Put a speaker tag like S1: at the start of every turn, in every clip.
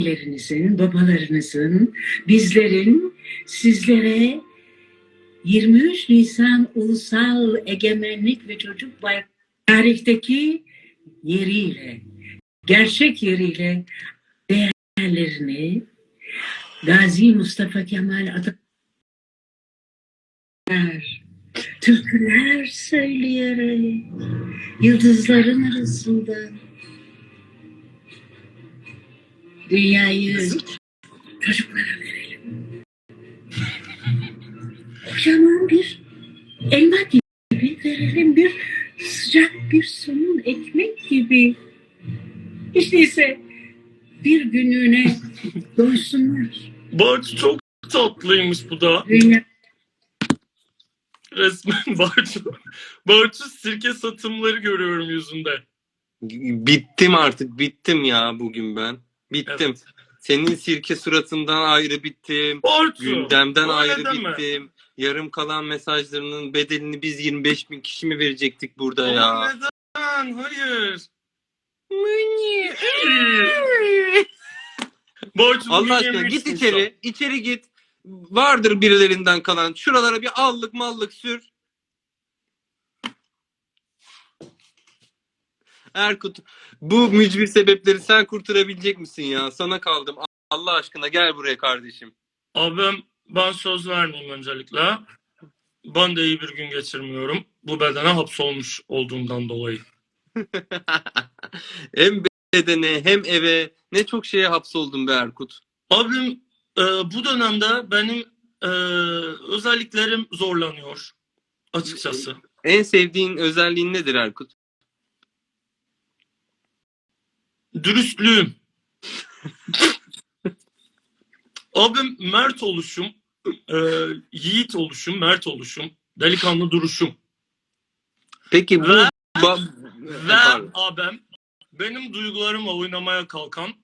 S1: annelerinizin, babalarınızın, bizlerin sizlere 23 Nisan Ulusal Egemenlik ve Çocuk Bayramı tarihteki yeriyle, gerçek yeriyle değerlerini Gazi Mustafa Kemal Atatürk türküler söyleyerek yıldızların arasında dünyayı çocuklara verelim. Kocaman bir elma gibi verelim bir sıcak bir somun ekmek gibi. Hiç değilse bir günlüğüne doysunlar.
S2: Bartu çok tatlıymış bu da.
S1: Dünya
S2: Resmen Bartu. Bartu sirke satımları görüyorum yüzünde.
S3: Bittim artık bittim ya bugün ben. Bittim.
S2: Evet.
S3: Senin sirke suratından ayrı bittim.
S2: Bartu.
S3: Gündemden
S2: öyle
S3: ayrı
S2: deme.
S3: bittim. Yarım kalan mesajlarının bedelini biz 25 bin kişi mi verecektik burada ya?
S2: Neden? Hayır. Bugün
S3: Allah aşkına git içeri. içeri git. Vardır birilerinden kalan. Şuralara bir allık mallık sür. Erkut bu mücbir sebepleri sen kurtarabilecek misin ya? Sana kaldım. Allah aşkına gel buraya kardeşim.
S2: Abim ben söz vermeyeyim öncelikle. Ben de iyi bir gün geçirmiyorum. Bu bedene hapsolmuş olduğumdan dolayı.
S3: hem bedene hem eve ne çok şeye hapsoldum be Erkut.
S2: Abim e, bu dönemde benim e, özelliklerim zorlanıyor. Açıkçası.
S3: En sevdiğin özelliğin nedir Erkut?
S2: Dürüstlüğüm. Abim mert oluşum, e, yiğit oluşum, mert oluşum, delikanlı duruşum.
S3: Peki bu
S2: Ve-
S3: ba-
S2: Ve
S3: Pardon.
S2: abim benim duygularımla oynamaya kalkan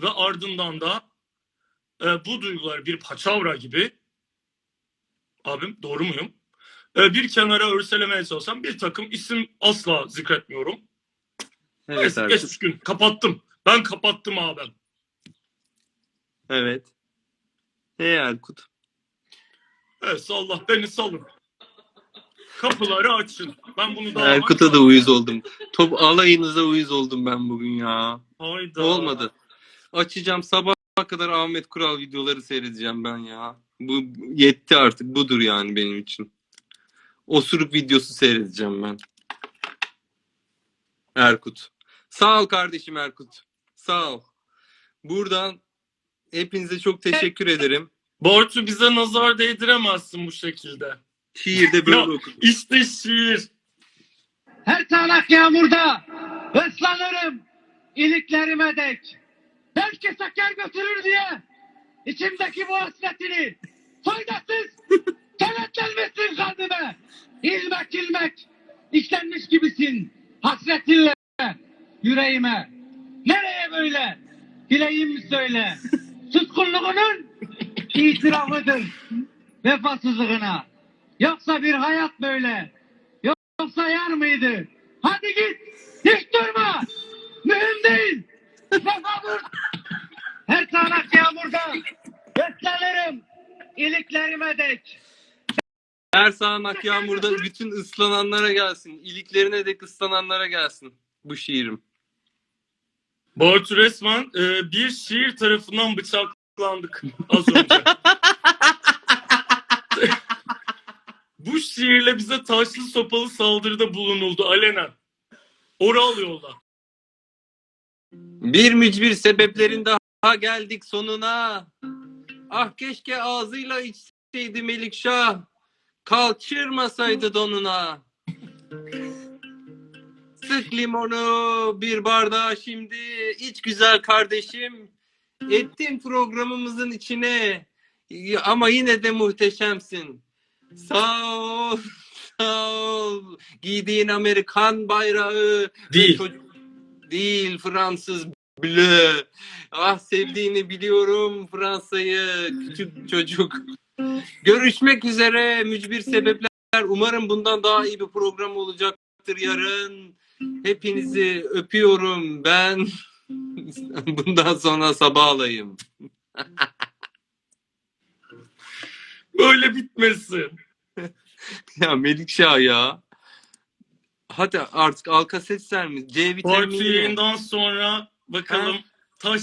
S2: ve ardından da e, bu duygular bir paçavra gibi abim doğru muyum? E, bir kenara örselemeye çalışan bir takım isim asla zikretmiyorum.
S3: Evet
S2: geçmiş gün kapattım. Ben kapattım abim.
S3: Evet. Hey Erkut.
S2: Evet Allah beni salın. Kapıları açın. Ben bunu daha
S3: Erkut'a da uyuz oldum. Top alayınıza uyuz oldum ben bugün ya.
S2: Hayda.
S3: Olmadı. Açacağım sabah kadar Ahmet Kural videoları seyredeceğim ben ya. Bu yetti artık. Budur yani benim için. Osuruk videosu seyredeceğim ben. Erkut. Sağ ol kardeşim Erkut. Sağ ol. Buradan hepinize çok teşekkür ederim.
S2: Borçlu bize nazar değdiremezsin bu şekilde.
S3: Şiirde böyle okudum.
S2: İşte şiir.
S4: Her çanak yağmurda ıslanırım iliklerime dek. Belki seker götürür diye içimdeki bu hasretini faydasız kenetlenmişsin kalbime. İlmek ilmek işlenmiş gibisin hasretinle yüreğime. Nereye böyle? Dileğim söyle. Suskunluğunun itirafıdır vefasızlığına. Yoksa bir hayat böyle. Yoksa yar mıydı? Hadi git. Hiç durma. Mühim değil. Sefa vur. Her çanak yağmurda beslenirim. iliklerime dek.
S3: Her sağanak yağmurda bütün ıslananlara gelsin. İliklerine dek ıslananlara gelsin. Bu şiirim.
S2: Borçlu resmen e, bir şiir tarafından bıçaklandık az önce. bu şiirle bize taşlı sopalı saldırıda bulunuldu alenen. Oral yolda.
S3: Bir mücbir sebeplerin daha geldik sonuna. Ah keşke ağzıyla içseydi Melikşah. Kalçırmasaydı donuna. Sık limonu bir bardağa şimdi. iç güzel kardeşim. Ettin programımızın içine. Ama yine de muhteşemsin. Sağ ol. Sağ ol. Giydiğin Amerikan bayrağı.
S2: Değil.
S3: Çocuk değil Fransız blö. Ah sevdiğini biliyorum Fransa'yı küçük çocuk. Görüşmek üzere mücbir sebepler. Umarım bundan daha iyi bir program olacaktır yarın. Hepinizi öpüyorum ben. Bundan sonra sabah alayım.
S2: Böyle bitmesin.
S3: Ya Melikşah ya. Hadi artık Alka ses mi? C
S2: Parti
S3: vitamini.
S2: yayından sonra bakalım taş